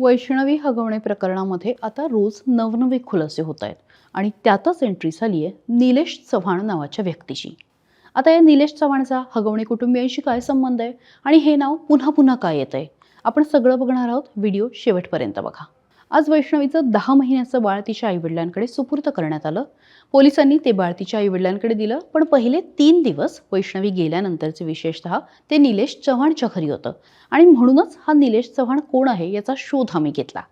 वैष्णवी हगवणे प्रकरणामध्ये आता रोज नवनवे खुलासे होत आहेत. आणि त्यातच एंट्री झाली आहे निलेश चव्हाण नावाच्या व्यक्तीची. आता या निलेश चव्हाणचा हगवणे कुटुंबियांशी काय संबंध आहे? आणि हे नाव पुन्हा पुन्हा काय येत आहे आपण सगळं बघणार आहोत. व्हिडिओ शेवटपर्यंत बघा. आज वैष्णवीचं दहा महिन्याचं बाळ तिच्या आईवडिलांकडे सुपूर्त करण्यात आलं. पोलिसांनी ते बाळ तिच्या आईवडिलांकडे दिलं पण पहिले तीन दिवस वैष्णवी गेल्यानंतरचे विशेषतः ते निलेश चव्हाणच्या घरी होतं. आणि म्हणूनच हा निलेश चव्हाण कोण आहे याचा शोध आम्ही घेतला.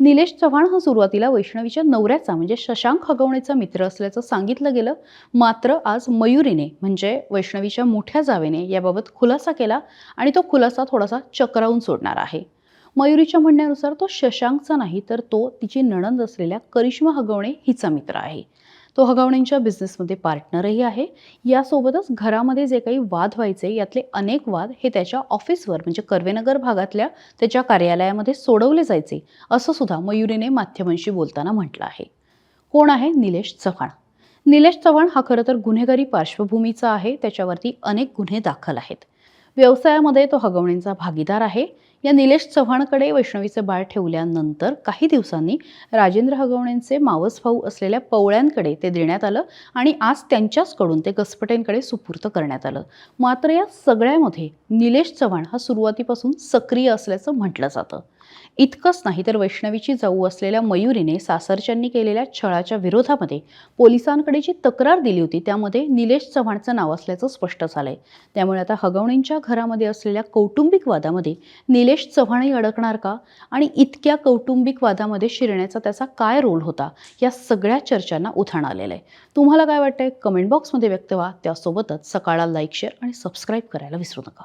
निलेश चव्हाण हा सुरुवातीला वैष्णवीच्या नवऱ्याचा म्हणजे शशांक हगवणेचा मित्र असल्याचं सांगितलं गेलं. मात्र आज मयुरीने म्हणजे वैष्णवीच्या मोठ्या जावेने याबाबत खुलासा केला आणि तो खुलासा थोडासा चक्रावून सोडणार आहे. मयुरीच्या म्हणण्यानुसार तो शशांकचा नाही तर तो तिची नणंद असलेल्या करिश्मा हगवणे हिचा मित्र आहे. तो हगवणेंच्या बिझनेसमध्ये पार्टनरही आहे. यासोबतच घरामध्ये जे काही वाद व्हायचे यातले अनेक वाद हे त्याच्या ऑफिसवर म्हणजे कर्वेनगर भागातल्या त्याच्या कार्यालयामध्ये सोडवले जायचे असं सुद्धा मयुरीने माध्यमांशी बोलताना म्हटलं आहे. कोण आहे? निलेश चव्हाण. निलेश चव्हाण हा खरं तर गुन्हेगारी पार्श्वभूमीचा आहे. त्याच्यावरती अनेक गुन्हे दाखल आहेत. व्यवसायामध्ये तो हगवणेंचा भागीदार आहे. या निलेश चव्हाणकडे वैष्णवीचे बाळ ठेवल्यानंतर काही दिवसांनी राजेंद्र हगवणेंचे मावस भाऊ असलेल्या पवळ्यांकडे ते देण्यात आलं आणि आज त्यांच्याचकडून ते गसपटेंकडे सुपूर्त करण्यात आलं. मात्र या सगळ्यामध्ये निलेश चव्हाण हा सुरुवातीपासून सक्रिय असल्याचं म्हटलं जातं. इतकंच नाही तर वैष्णवीची जाऊ असलेल्या मयुरीने सासरच्यांनी केलेल्या छळाच्या विरोधामध्ये पोलिसांकडे जी तक्रार दिली होती त्यामध्ये निलेश चव्हाणचं नाव असल्याचं स्पष्ट झालंय. त्यामुळे आता हगवणींच्या घरामध्ये असलेल्या कौटुंबिक वादामध्ये निलेश चव्हाणही अडकणार का? आणि इतक्या कौटुंबिक वादामध्ये शिरण्याचा त्याचा काय रोल होता? या सगळ्या चर्चांना उधाण आलेलं आहे. तुम्हाला काय वाटतंय? कमेंट बॉक्समध्ये व्यक्त व्हा. त्यासोबतच सकाळला लाईक शेअर आणि सबस्क्राईब करायला विसरू नका.